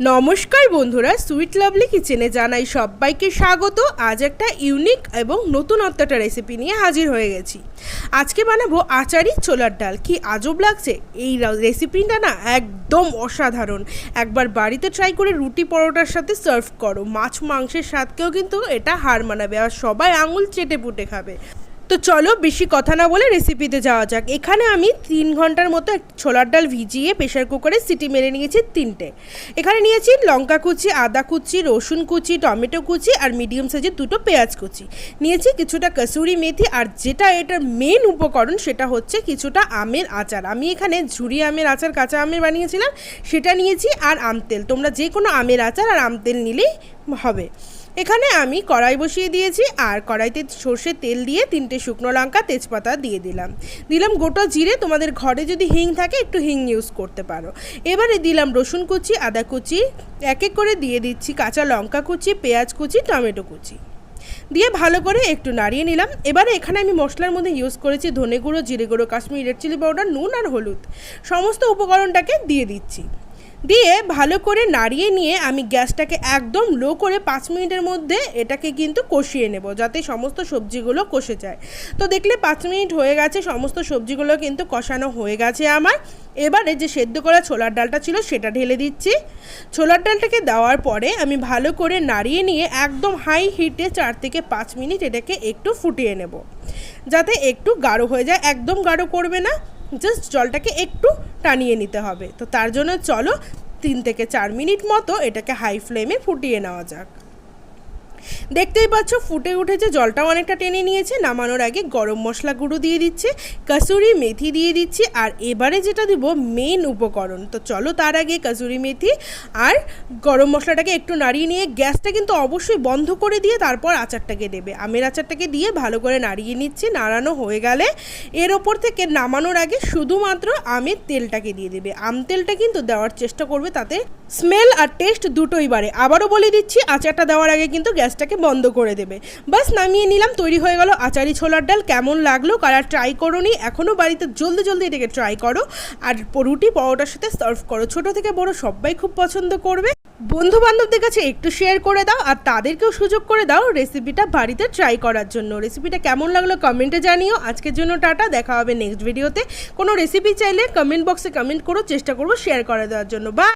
নমস্কার বন্ধুরা, sweet lovely কিচেনে জানাই সবাইকে স্বাগত। আজ একটা ইউনিক এবং নতুনত্বটা রেসিপি নিয়ে হাজির হয়ে গেছি। আজকে বানাবো আচারি ছোলার ডাল। কি আজব লাগছে, এই রেসিপিটা না একদম অসাধারণ। একবার বাড়িতে ট্রাই করে রুটি পরোটার সাথে সার্ভ করো। মাছ মাংসের স্বাদকেও কিন্তু এটা হার মানাবে আর সবাই আঙুল চেটে পুটে খাবে। তো চলো বেশি কথা না বলে রেসিপিতে যাওয়া যাক। এখানে আমি তিন ঘণ্টার মতো ছোলার ডাল ভিজিয়ে প্রেশার কুকারে সিটি মেরে নিয়েছি তিনটে। এখানে নিয়েছি লঙ্কা কুচি, আদা কুচি, রসুন কুচি, টমেটো কুচি আর মিডিয়াম সাইজের দুটো পেঁয়াজ কুচি। নিয়েছি কিছুটা কসুরি মেথি আর যেটা এটার মেন উপকরণ সেটা হচ্ছে কিছুটা আমের আচার। আমি এখানে ঝুরি আমের আচার, কাঁচা আমের বানিয়েছিলাম, সেটা নিয়েছি আর আম তেল। তোমরা যে কোনো আমের আচার আর আম তেল নিলেই হবে। এখানে আমি কড়াই বসিয়ে দিয়েছি আর কড়াইতে সর্ষের তেল দিয়ে তিনটে শুকনো লঙ্কা, তেজপাতা দিয়ে দিলাম। দিলাম গোটা জিরে, তোমাদের ঘরে যদি হিং থাকে একটু হিং ইউজ করতে পারো। এবারে দিলাম রসুন কুচি, আদা কুচি, এক এক করে দিয়ে দিচ্ছি কাঁচা লঙ্কা কুচি, পেঁয়াজ কুচি, টমেটো কুচি। দিয়ে ভালো করে একটু নাড়িয়ে নিলাম। এবারে এখানে আমি মশলার মধ্যে ইউজ করেছি ধনে গুঁড়ো, জিরে গুঁড়ো, কাশ্মীরি রেড চিলি পাউডার নুন আর হলুদ। সমস্ত উপকরণটাকে দিয়ে দিচ্ছি। দিয়ে ভালো করে নাড়িয়ে নিয়ে আমি গ্যাসটাকে একদম লো করে পাঁচ মিনিটের মধ্যে এটাকে কিন্তু কষিয়ে নেব, যাতে সমস্ত সবজিগুলো কষে যায়। তো দেখলে পাঁচ মিনিট হয়ে গেছে, সমস্ত সবজিগুলো কিন্তু কষানো হয়ে গেছে আমার। এবারে যে সেদ্ধ করা ছোলার ডালটা ছিল সেটা ঢেলে দিচ্ছি। ছোলার ডালটাকে দেওয়ার পরে আমি ভালো করে নাড়িয়ে নিয়ে একদম হাই হিটে চার থেকে পাঁচ মিনিট এটাকে একটু ফুটিয়ে নেব। যাতে একটু গাঢ় হয়ে যায়, একদম গাঢ় করবে না। জাস্ট জলটাকে একটু টানিয়ে নিতে হবে। তো তার জন্য চলো তিন থেকে চার মিনিট মতো এটাকে হাই ফ্লেমে ফুটিয়ে নেওয়া যাক। দেখতেই পাচ্ছ, ফুটে উঠেছে, জলটাও অনেকটা টেনে নিয়েছে, নামানোর আগে গরম মশলা গুঁড়ো দিয়ে দিচ্ছে, কাসুরি মেথি দিয়ে দিচ্ছি, আর এবারে যেটা দিব মেন উপকরণ। তো চলো তার আগে কাসুরি মেথি আর গরম মশলাটাকে একটু নাড়িয়ে নিয়ে গ্যাসটা কিন্তু অবশ্যই বন্ধ করে দিয়ে তারপর আচারটাকে দেবে। আমের আচারটাকে দিয়ে ভালো করে নাড়িয়ে নিচ্ছি, নাড়ানো হয়ে গেলে এর ওপর থেকে নামানোর আগে শুধুমাত্র আমের তেলটাকে দিয়ে দেবে। আম তেলটা কিন্তু দেওয়ার চেষ্টা করবে, তাতে স্মেল আর টেস্ট দুটোই বাড়ে। আবারও বলে দিচ্ছি, আচারটা দেওয়ার আগে কিন্তু গ্যাসটাকে বন্ধ করে দেবে। বাস নামিয়ে নিলাম, তৈরি হয়ে গেল আচারি ছোলার ডাল। কেমন লাগল? কারা ট্রাই করো নি এখনও বাড়িতে জলদি জলদি এটাকে ট্রাই করো। আর রুটি পরোটার সাথে সার্ভ করো। ছোট থেকে বড় সবাই খুব পছন্দ করবে। বন্ধু বান্ধবদের কাছে একটু শেয়ার করে দাও আর তাদেরকেও সুযোগ করে দাও রেসিপিটা বাড়িতে ট্রাই করার জন্য। রেসিপিটা কেমন লাগল কমেন্টে জানিও। আজকের জন্য টাটা, দেখা হবে নেক্সট ভিডিওতে কোনো রেসিপি চাইলে কমেন্ট বক্সে কমেন্ট করো, চেষ্টা করব শেয়ার করে দেওয়ার জন্য। বা